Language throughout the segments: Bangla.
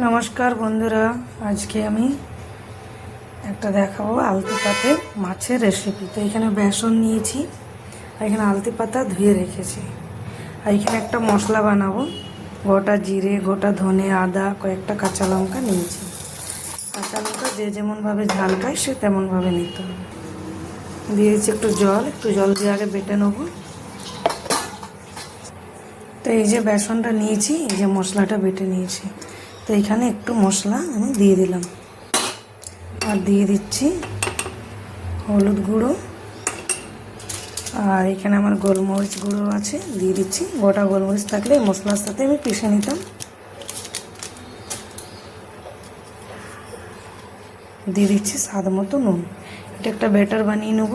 নমস্কার বন্ধুরা, আজকে আমি একটা দেখাবো আলতি পাতের মাছের রেসিপি তো এখানে বেসন নিয়েছি, আর এখানে আলতি পাতা ধুয়ে রেখেছি। আর এখানে একটা মশলা বানাবো, গোটা জিরে, গোটা ধনে, আদা, কয়েকটা কাঁচা লঙ্কা নিয়েছি। কাঁচা লঙ্কা যে যেমনভাবে ঝাল খায় সে তেমনভাবে নিতে হবে। দিয়েছি একটু জল একটু জল দিয়ে আগে বেটে নেব। তো এই যে বেসনটা নিয়েছি, এই যে মশলাটা বেটে নিয়েছি। তো এখানে একটু মশলা আমি দিয়ে দিলাম। আর দিয়ে দিচ্ছি হলুদ গুঁড়ো। আর এখানে আমার গোলমরিচ গুঁড়ো আছে, দিয়ে দিচ্ছি। গোটা গোলমরিচ থাকলে মশলার সাথে আমি পিষে নিতাম। দিয়ে দিচ্ছি স্বাদ মতো নুন। এটা একটা ব্যাটার বানিয়ে নেব।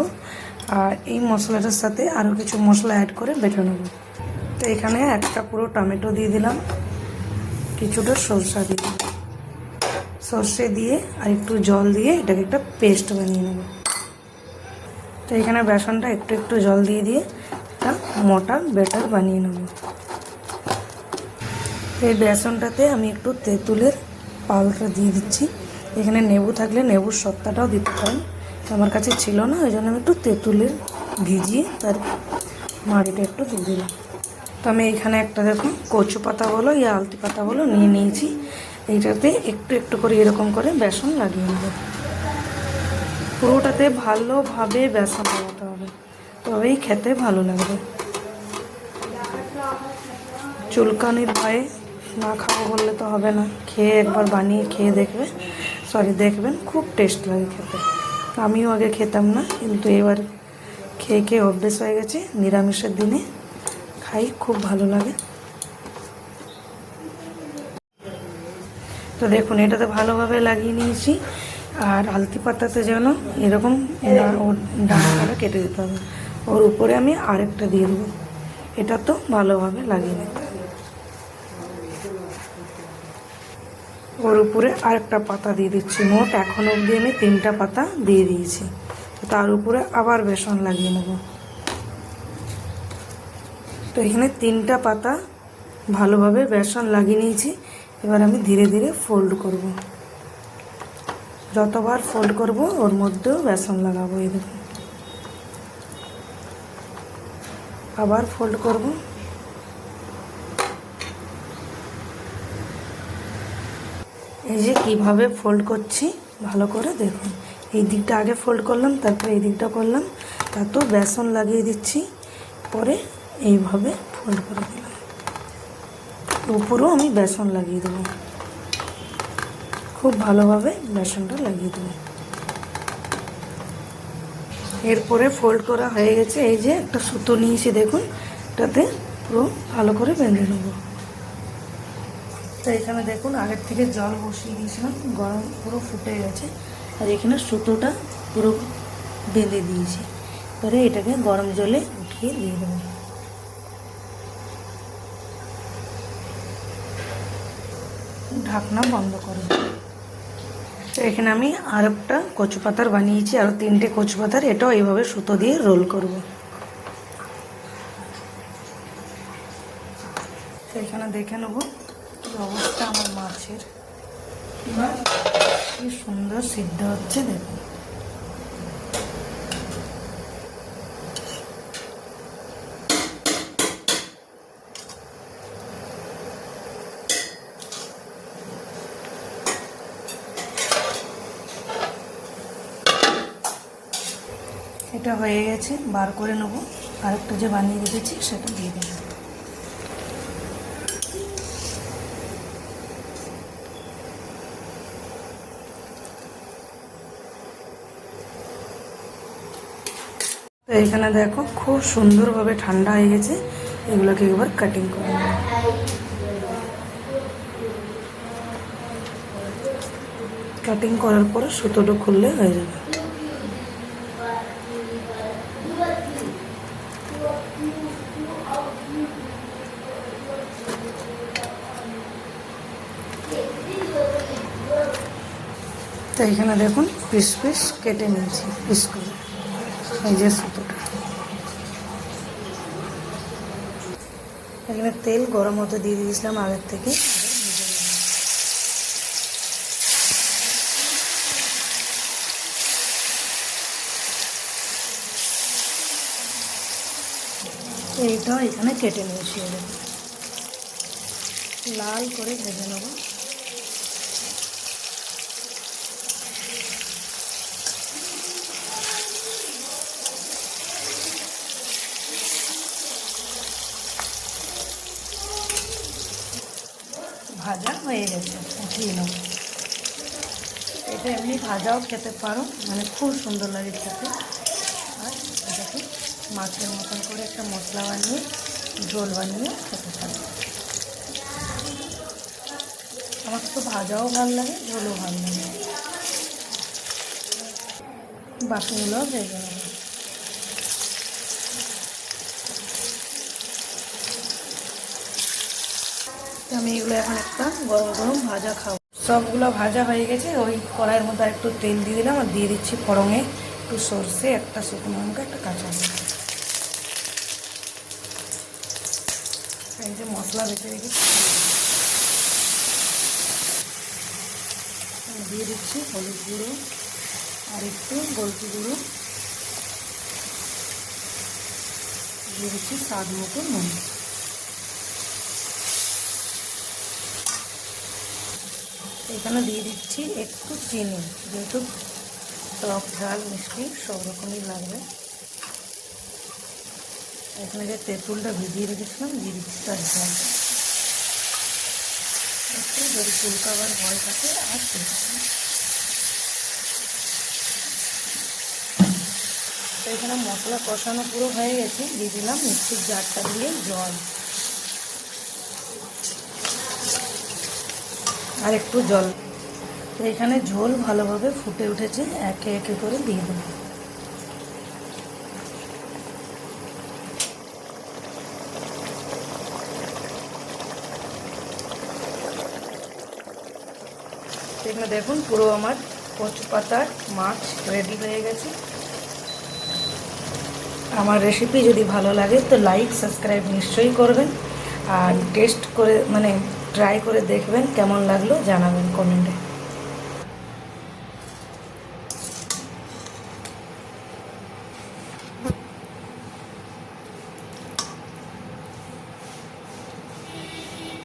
আর এই মশলাটার সাথে আরও কিছু মশলা অ্যাড করে বেটে নেব। তো এখানে একটা পুরো টমেটো দিয়ে দিলাম। কিছুটা সরষা দিয়ে সর্ষে দিয়ে আর একটু জল দিয়ে এটাকে একটা পেস্ট বানিয়ে নেব। তো এখানে বেসনটা একটু একটু জল দিয়ে দিয়ে একটা মোটা ব্যাটার বানিয়ে নেব। এই বেসনটাতে আমি একটু তেঁতুলের পাউডারটা দিয়ে দিচ্ছি। এখানে নেবু থাকলে নেবুর সত্তাটাও দিতে পারেন। আমার কাছে ছিল না, ওই জন্য আমি একটু তেঁতুলের ভিজিয়ে তার মাড়িটা একটু দিয়ে দিলাম। তো আমি এখানে একটা দেখুন কচু পাতা বলো, ইয়া আলতি পাতা বলো, নিয়ে নিয়েছি। এইটাতে একটু একটু করে এরকম করে বেসন লাগিয়ে নেব। পুরোটাতে ভালোভাবে বেসন লাগাতে হবে। তবেই খেতে ভালো লাগবে। চুলকানির ভয়ে না খাব বললে তো হবে না। খেয়ে একবার বানিয়ে খেয়ে দেখবে। সরি দেখবেন, খুব টেস্ট লাগে খেতে। আমিও আগে খেতাম না, কিন্তু এবার খেয়ে খেয়ে অভ্যেস হয়ে গেছে। নিরামিষের দিনে খাই, খুব ভালো লাগে। তো দেখুন, এটাতে ভালোভাবে লাগিয়ে নিয়েছি। আর আলতি পাতাতে যেন এরকম ওর ডাঁটাটা কেটে দিতে হবে। ওর উপরে আমি আরেকটা দিয়ে দেবো। এটা তো ভালোভাবে লাগিয়ে নিতে ওর উপরে আরেকটা পাতা দিয়ে দিচ্ছি। মোট এখন অবধি আমি তিনটা পাতা দিয়ে দিয়েছি। তার উপরে আবার বেসন লাগিয়ে নেব। তো এখানে তিনটা পাতা ভালোভাবে বেসন লাগিয়ে নিয়েছি। এবার আমি ধীরে ধীরে ফোল্ড করব। যতবার ফোল্ড করব, ওর মধ্যেও বেসন লাগাবো, এই দেখুন। আবার ফোল্ড করব। এই যে কীভাবে ফোল্ড করছি, ভালো করে দেখুন। এই দিকটা আগে ফোল্ড করলাম, তারপরে এই দিকটা করলাম। তাতেও বেসন লাগিয়ে দিচ্ছি। পরে এইভাবে ফোল্ড করে দিলাম। উপরেও আমি বেসন লাগিয়ে দেবো। খুব ভালোভাবে বেসনটা লাগিয়ে দেবো। এরপরে ফোল্ড করা হয়ে গেছে। এই যে একটা সুতো নিয়েছি, দেখুন, এটাতে পুরো ভালো করে বেঁধে নেব। তো এখানে দেখুন, আগের থেকে জল বসিয়ে দিয়েছিলাম, গরম পুরো ফুটে গেছে। আর এখানে সুতোটা পুরো বেঁধে দিয়েছি। এবারে এটাকে গরম জলে উঠিয়ে দিয়ে দেবো। ঢাকনা বন্ধ করো। তো এখানে আমি আর একটা কচু পাতার বানিয়েছি আরও তিনটে কচু পাতার এটাও এইভাবে সুতো দিয়ে রোল করব। এখানে দেখে নেব অবস্থা আমার মাছের। কি সুন্দর সিদ্ধ হচ্ছে দেখুন। এটা হয়ে গেছে, বার করে নেব। আরেকটা যে বানিয়ে রেখেছি, সেটা দিয়ে দেবো। তো এখানে দেখো, খুব সুন্দরভাবে ঠান্ডা হয়ে গেছে। এগুলোকে এবার কাটিং করে নেব। কাটিং করার পরে সুতোটা খুললে হয়ে যাবে। তো এখানে দেখুন, পিস পিস কেটে নিয়েছি, পিস করে। এই যে সুতোটা। এখানে তেল গরম হতে দিয়ে দিয়েছিলাম আগের থেকে। এইটাও এখানে কেটে নিয়েছি লাল করে ভেজে নেব। ভাজা হয়ে গেছে, উঠিয়ে নেব। এটা এমনি ভাজাও খেতে পারো মানে খুব সুন্দর লাগে খেতে। মাছের মতন করে একটা মশলা বানিয়ে, ঝোল বানিয়ে খেতে পারো। আমার তো ভাজাও ভালো লাগে, ঝোলও ভালো লাগে। বাকিগুলো ভেজে নেব আমি এগুলো এখন একটা গরম গরম ভাজা খাব। সবগুলো ভাজা হয়ে গেছে, ওই কড়াইয়ের মধ্যে একটু তেল দিয়ে দিলাম আর দিয়ে দিচ্ছি ফড়ঙে একটু সর্ষে, একটা শুকনো লঙ্কা, একটা কাঁচা লঙ্কা। এই যে মশলা বেঁচে রেখেছি দিয়ে দিচ্ছি হলুদ গুঁড়ো আর একটু গোলকি গুঁড়ো। দিয়ে দিচ্ছি স্বাদ মতো নুন। এখানে দিয়ে দিচ্ছি একটু চিনি, যেহেতু টক ঝাল, মিষ্টি, সব রকমই লাগবে। এখানে যে তেঁতুলটা ভিজিয়ে রেখেছিলাম, দিয়ে দিচ্ছি তার একটু যদি ফুলকাবার ভয় থাকে, আর তো এখানে মশলা কষানো পুরো হয়ে গেছে, দিয়ে দিলাম মিক্সির জারটা দিয়ে জল। আর একটু জল। তো এখানে ঝোল ভালোভাবে ফুটে উঠেছে, একে একে করে দিয়ে দেবো। এখানে দেখুন, পুরো আমার কচু পাতার মাছ রেডি হয়ে গেছে। আমার রেসিপি যদি ভালো লাগে, তো লাইক সাবস্ক্রাইব নিশ্চয়ই করবেন। আর টেস্ট করে মানে ট্রাই করে দেখবেন কেমন লাগল, জানাবেন কমেন্টে